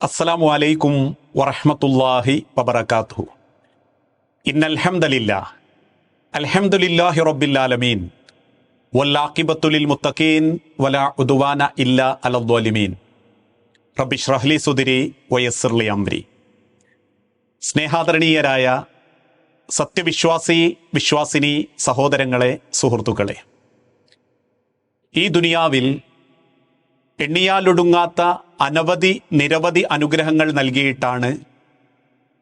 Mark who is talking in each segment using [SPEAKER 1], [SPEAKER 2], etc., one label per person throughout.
[SPEAKER 1] അസ്സലാമു അലൈക്കും വറഹമത്തല്ലാഹി വബറകാതുഹു ഇന്നൽ ഹംദലില്ലാ അൽഹംദുലില്ലാഹി റബ്ബിൽ ആലമീൻ വല്ലാഖിബത്തു ലിൽ മുത്തഖീൻ വലാ ഉദുവാന ഇല്ല അലൽ റബി ഷ്റഹ്ലി സുദിരി വയസ്സിർ ലി അംരി. സ്നേഹാദരണീയരായ സത്യവിശ്വാസി വിശ്വാസിനി സഹോദരങ്ങളെ സുഹൃത്തുക്കളെ. ഈ ദുനിയാവിൽ എണ്ണിയാലൊടുങ്ങാത്ത അനവധി നിരവധി അനുഗ്രഹങ്ങൾ നൽകിയിട്ടാണ്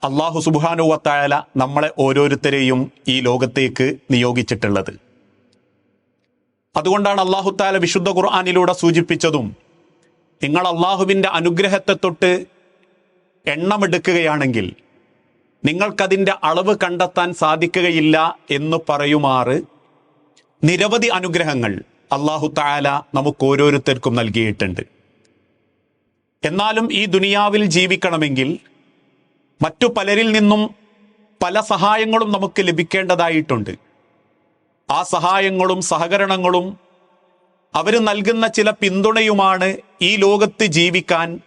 [SPEAKER 1] അള്ളാഹു സുബാനുവത്തായാല നമ്മളെ ഓരോരുത്തരെയും ഈ ലോകത്തേക്ക് നിയോഗിച്ചിട്ടുള്ളത്. അതുകൊണ്ടാണ് അള്ളാഹു താല വിശുദ്ധ ഖുർആാനിലൂടെ സൂചിപ്പിച്ചതും നിങ്ങൾ അള്ളാഹുവിന്റെ അനുഗ്രഹത്തെ തൊട്ട് എണ്ണമെടുക്കുകയാണെങ്കിൽ നിങ്ങൾക്കതിന്റെ അളവ് കണ്ടെത്താൻ സാധിക്കുകയില്ല എന്ന് പറയുമാറ് നിരവധി അനുഗ്രഹങ്ങൾ അള്ളാഹു താല നമുക്ക് ഓരോരുത്തർക്കും നൽകിയിട്ടുണ്ട്. എന്നാലും ഈ ദുനിയാവിൽ ജീവിക്കണമെങ്കിൽ മറ്റു പലരിൽ നിന്നും പല സഹായങ്ങളും നമുക്ക് ലഭിക്കേണ്ടതായിട്ടുണ്ട്. ആ സഹായങ്ങളും സഹകരണങ്ങളും അവർ നൽകുന്ന ചില പിന്തുണയുമാണ് ഈ ലോകത്ത് ജീവിക്കാൻ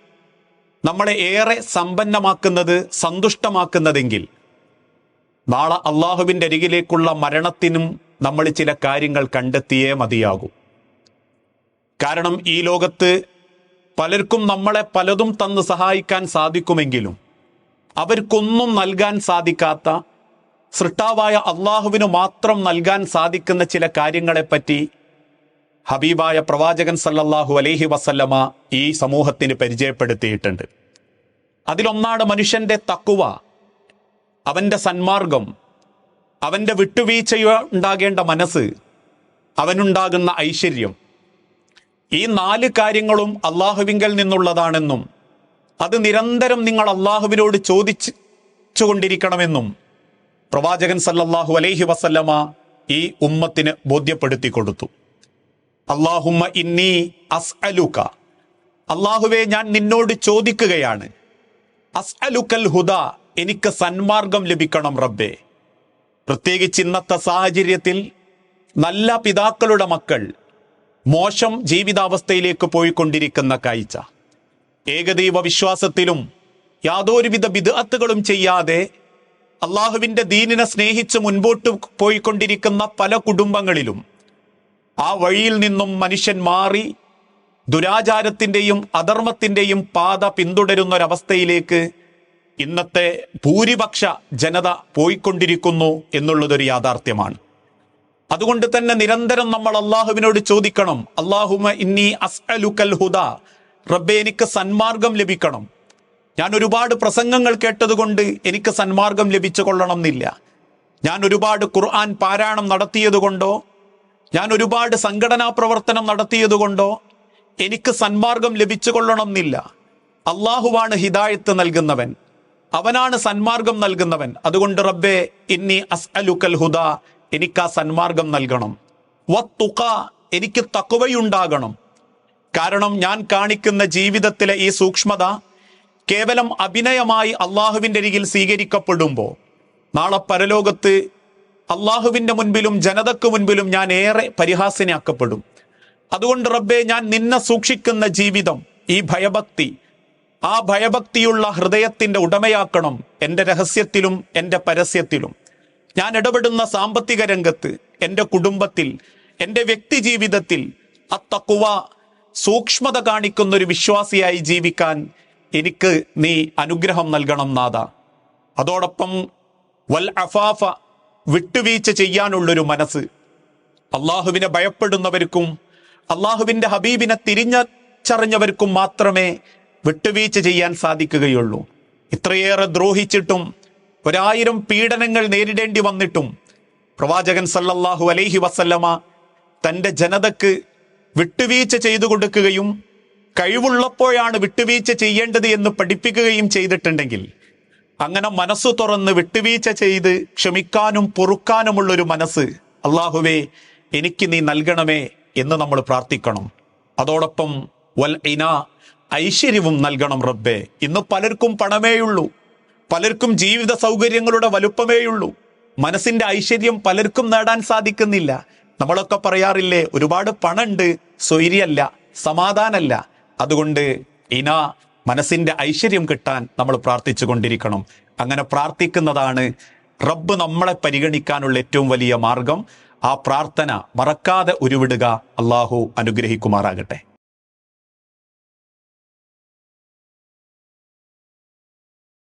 [SPEAKER 1] നമ്മളെ ഏറെ സമ്പന്നമാക്കുന്നത് സന്തുഷ്ടമാക്കുന്നതെങ്കിൽ. നാളെ അള്ളാഹുവിന്റെ അരികിലേക്കുള്ള മരണത്തിനും നമ്മൾ ചില കാര്യങ്ങൾ കണ്ടെത്തിയേ മതിയാകൂ. കാരണം ഈ ലോകത്ത് പലർക്കും നമ്മളെ പലതും തന്ന് സഹായിക്കാൻ സാധിക്കുമെങ്കിലും അവർക്കൊന്നും നൽകാൻ സാധിക്കാത്ത സൃഷ്ടാവായ അള്ളാഹുവിന് മാത്രം നൽകാൻ സാധിക്കുന്ന ചില കാര്യങ്ങളെപ്പറ്റി ഹബീബായ പ്രവാചകൻ സല്ലല്ലാഹു അലൈഹി വസല്ലമ ഈ സമൂഹത്തിന് പരിചയപ്പെടുത്തിയിട്ടുണ്ട്. അതിലൊന്നാണ് മനുഷ്യന്റെ തക്കുവ അവന്റെ സന്മാർഗം അവന്റെ വിട്ടുവീഴ്ചയുണ്ടാകേണ്ട മനസ്സ് അവനുണ്ടാകുന്ന ഐശ്വര്യം. ഈ നാല് കാര്യങ്ങളും അള്ളാഹുവിങ്കൽ നിന്നുള്ളതാണെന്നും അത് നിരന്തരം നിങ്ങൾ അള്ളാഹുവിനോട് ചോദിച്ചു കൊണ്ടിരിക്കണമെന്നും പ്രവാചകൻ സല്ലല്ലാഹു അലൈഹി വസല്ലമ ഈ ഉമ്മത്തിന് ബോധ്യപ്പെടുത്തി കൊടുത്തു അള്ളാഹുമ്മ ഇന്നി അലുക്ക അള്ളാഹുവെ ഞാൻ നിന്നോട് ചോദിക്കുകയാണ്. അസ് അലുക്കൽ ഹുദ എനിക്ക് സന്മാർഗം ലഭിക്കണം റബ്ബേ. പ്രത്യേകിച്ച് ഇന്നത്തെ സാഹചര്യത്തിൽ നല്ല പിതാക്കളുടെ മക്കൾ മോശം ജീവിതാവസ്ഥയിലേക്ക് പോയിക്കൊണ്ടിരിക്കുന്ന കാഴ്ച. ഏകദൈവ വിശ്വാസത്തിലും യാതൊരുവിധ വിധത്തുകളും ചെയ്യാതെ അള്ളാഹുവിന്റെ ദീനിനെ സ്നേഹിച്ച് മുൻപോട്ട് പോയിക്കൊണ്ടിരിക്കുന്ന പല കുടുംബങ്ങളിലും ആ വഴിയിൽ നിന്നും മനുഷ്യൻ മാറി ദുരാചാരത്തിന്റെയും അധർമ്മത്തിന്റെയും പാത പിന്തുടരുന്ന ഒരവസ്ഥയിലേക്ക് ഇന്നത്തെ ഭൂരിപക്ഷ ജനത പോയിക്കൊണ്ടിരിക്കുന്നു എന്നുള്ളതൊരു യാഥാർത്ഥ്യമാണ്. അതുകൊണ്ട് തന്നെ നിരന്തരം നമ്മൾ അള്ളാഹുവിനോട് ചോദിക്കണം അള്ളാഹുമ ഇന്നി അസ്അലുക്കൽ ഹുദ. റബ്ബെ എനിക്ക് സന്മാർഗം ലഭിക്കണം. ഞാൻ ഒരുപാട് പ്രസംഗങ്ങൾ കേട്ടതുകൊണ്ട് എനിക്ക് സന്മാർഗം ലഭിച്ചു കൊള്ളണം എന്നില്ല ഞാൻ ഒരുപാട് ഖുർആൻ പാരായണം നടത്തിയതുകൊണ്ടോ ഞാൻ ഒരുപാട് സംഘടനാ പ്രവർത്തനം നടത്തിയതുകൊണ്ടോ എനിക്ക് സന്മാർഗം ലഭിച്ചു കൊള്ളണം എന്നില്ല അള്ളാഹുവാണ് ഹിദായത്ത് നൽകുന്നവൻ. അവനാണ് സന്മാർഗം നൽകുന്നവൻ. അതുകൊണ്ട് റബ്ബെ ഇന്നി അസ്അലുക്കൽ ഹുദ. എനിക്ക് ആ സന്മാർഗം നൽകണം. വത്തുക എനിക്ക് തക്കുവയുണ്ടാകണം കാരണം ഞാൻ കാണിക്കുന്ന ജീവിതത്തിലെ ഈ സൂക്ഷ്മത കേവലം അഭിനയമായി അള്ളാഹുവിന്റെ അരികിൽ സ്വീകരിക്കപ്പെടുമ്പോൾ നാളെ പരലോകത്ത് അള്ളാഹുവിന്റെ മുൻപിലും ജനതക്ക് മുൻപിലും ഞാൻ ഏറെ പരിഹാസനയാക്കപ്പെടും. അതുകൊണ്ട് റബ്ബെ ഞാൻ നിന്നെ സൂക്ഷിക്കുന്ന ജീവിതം ഈ ഭയഭക്തി ആ ഭയഭക്തിയുള്ള ഹൃദയത്തിന്റെ ഉടമയാക്കണം എന്റെ രഹസ്യത്തിലും എന്റെ പരസ്യത്തിലും. ഞാൻ ഇടപെടുന്ന സാമ്പത്തിക രംഗത്ത് എന്റെ കുടുംബത്തിൽ എന്റെ വ്യക്തി ജീവിതത്തിൽ അത്തക്കുവ സൂക്ഷ്മത കാണിക്കുന്ന ഒരു വിശ്വാസിയായി ജീവിക്കാൻ എനിക്ക് നീ അനുഗ്രഹം നൽകണം നാഥ. അതോടൊപ്പം വൽ അഫാഫ വിട്ടുവീഴ്ച ചെയ്യാനുള്ളൊരു മനസ്സ്. അള്ളാഹുവിനെ ഭയപ്പെടുന്നവർക്കും അള്ളാഹുവിന്റെ ഹബീബിനെ തിരിഞ്ഞറിഞ്ഞവർക്കും മാത്രമേ വിട്ടുവീഴ്ച ചെയ്യാൻ സാധിക്കുകയുള്ളൂ. ഇത്രയേറെ ദ്രോഹിച്ചിട്ടും ഒരായിരം പീഡനങ്ങൾ നേരിടേണ്ടി വന്നിട്ടും പ്രവാചകൻ സല്ലല്ലാഹു അലൈഹി വസല്ലമ തന്റെ ജനതക്ക് വിട്ടുവീഴ്ച ചെയ്തു കൊടുക്കുകയും കഴിവുള്ളപ്പോഴാണ് വിട്ടുവീഴ്ച ചെയ്യേണ്ടത് എന്ന് പഠിപ്പിക്കുകയും ചെയ്തിട്ടുണ്ടെങ്കിൽ അങ്ങനെ മനസ്സ് തുറന്ന് വിട്ടുവീഴ്ച ചെയ്ത് ക്ഷമിക്കാനും പൊറുക്കാനുമുള്ളൊരു മനസ്സ് അള്ളാഹുവേ എനിക്ക് നീ നൽകണമേ എന്ന് നമ്മൾ പ്രാർത്ഥിക്കണം. അതോടൊപ്പം വൽ ഇന ഐശ്വര്യവും നൽകണം റബ്ബേ. ഇന്ന് പലർക്കും പണമേയുള്ളൂ. പലർക്കും ജീവിത സൗകര്യങ്ങളുടെ വലുപ്പമേയുള്ളൂ. മനസ്സിന്റെ ഐശ്വര്യം പലർക്കും നേടാൻ സാധിക്കുന്നില്ല. നമ്മളൊക്കെ പറയാറില്ലേ ഒരുപാട് പണമുണ്ട് സ്വൈര്യല്ല സമാധാനല്ല. അതുകൊണ്ട് ഇന മനസ്സിന്റെ ഐശ്വര്യം കിട്ടാൻ നമ്മൾ പ്രാർത്ഥിച്ചു കൊണ്ടിരിക്കണം അങ്ങനെ പ്രാർത്ഥിക്കുന്നതാണ് റബ്ബ് നമ്മളെ പരിഗണിക്കാനുള്ള ഏറ്റവും വലിയ മാർഗം. ആ പ്രാർത്ഥന മറക്കാതെ ഉരുവിടുക അള്ളാഹു അനുഗ്രഹിക്കുമാറാകട്ടെ.